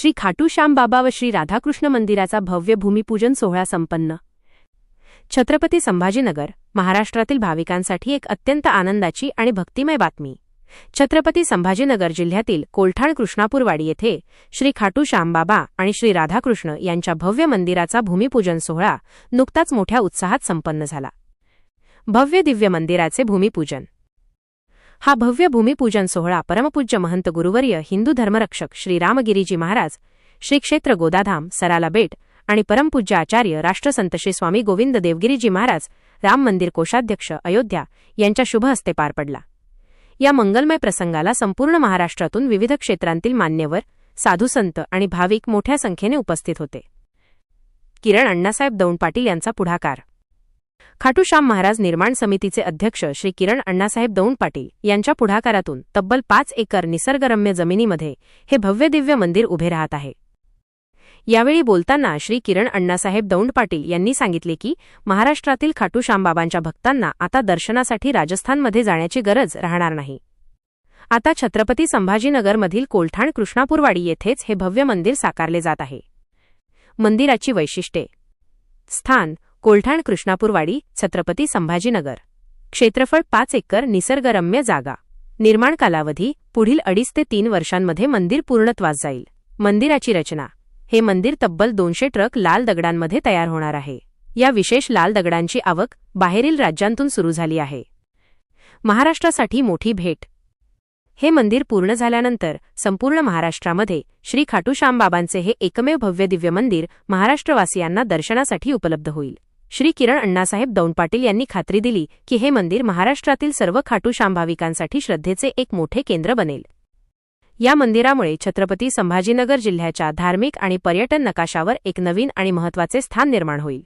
श्री खाटू श्याम बाबा व श्री राधाकृष्ण मंदिराचा भव्य भूमिपूजन सोहळा संपन्न. छत्रपती संभाजीनगर महाराष्ट्रातील भाविकांसाठी एक अत्यंत आनंदाची आणि भक्तिमय बातमी. छत्रपती संभाजीनगर जिल्ह्यातील कोलठाण कृष्णापूरवाडी येथे श्री खाटू श्यामबाबा आणि श्री राधाकृष्ण यांच्या भव्य मंदिराचा भूमिपूजन सोहळा नुकताच मोठ्या उत्साहात संपन्न झाला. भव्य दिव्य मंदिराचे भूमिपूजन हा भव्य भूमिपूजन सोहळा परमपूज्य महंत गुरुवर्य हिंदू धर्मरक्षक श्री रामगिरीजी महाराज श्री क्षेत्र गोदाधाम सराला बेट आणि परमपूज्य आचार्य राष्ट्रसंत श्री स्वामी गोविंद देवगिरीजी महाराज राम मंदिर कोषाध्यक्ष अयोध्या यांच्या शुभ हस्ते पार पडला. या मंगलमय प्रसंगाला संपूर्ण महाराष्ट्रातून विविध क्षेत्रांतील मान्यवर साधूसंत आणि भाविक मोठ्या संख्येने उपस्थित होते. किरण अण्णासाहेब दौंड पाटील यांचा पुढाकार. खाटूश्याम महाराज निर्माण समितीचे अध्यक्ष श्री किरण अण्णासाहेब दौंड पाटील यांच्या पुढाकारातून तब्बल पाच एकर निसर्गरम्य जमिनीमध्ये हे भव्य दिव्य मंदिर उभे राहत आहे. यावेळी बोलताना श्री किरण अण्णासाहेब दौंड पाटील यांनी सांगितले की महाराष्ट्रातील खाटूश्यामबाबांच्या भक्तांना आता दर्शनासाठी राजस्थानमध्ये जाण्याची गरज राहणार नाही. आता छत्रपती संभाजीनगरमधील कोलठाण कृष्णापूरवाडी येथेच हे भव्य मंदिर साकारले जात आहे. मंदिराची वैशिष्ट्ये. स्थान कोलठाण कृष्णापूरवाडी छत्रपती संभाजीनगर. क्षेत्रफळ पाच एकर निसर्गरम्य जागा. निर्माण कालावधी पुढील अडीच ते तीन वर्षांमध्ये मंदिर पूर्णत्वास जाईल. मंदिराची रचना. हे मंदिर तब्बल दोनशे ट्रक लाल दगडांमध्ये तयार होणार आहे. या विशेष लाल दगडांची आवक बाहेरील राज्यांतून सुरू झाली आहे. महाराष्ट्रासाठी मोठी भेट. हे मंदिर पूर्ण झाल्यानंतर संपूर्ण महाराष्ट्रामध्ये श्री खाटूश्यामबाबांचे हे एकमेव भव्य दिव्य मंदिर महाराष्ट्रवासियांना दर्शनासाठी उपलब्ध होईल. श्री किरण अण्णासाहेब दौंड पाटील यांनी खात्री दिली की हे मंदिर महाराष्ट्रातील सर्व खाटू शांभाविकांसाठी श्रद्धेचे एक मोठे केंद्र बनेल. या मंदिरामुळे छत्रपती संभाजीनगर जिल्ह्याच्या धार्मिक आणि पर्यटन नकाशावर एक नवीन आणि महत्त्वाचे स्थान निर्माण होईल.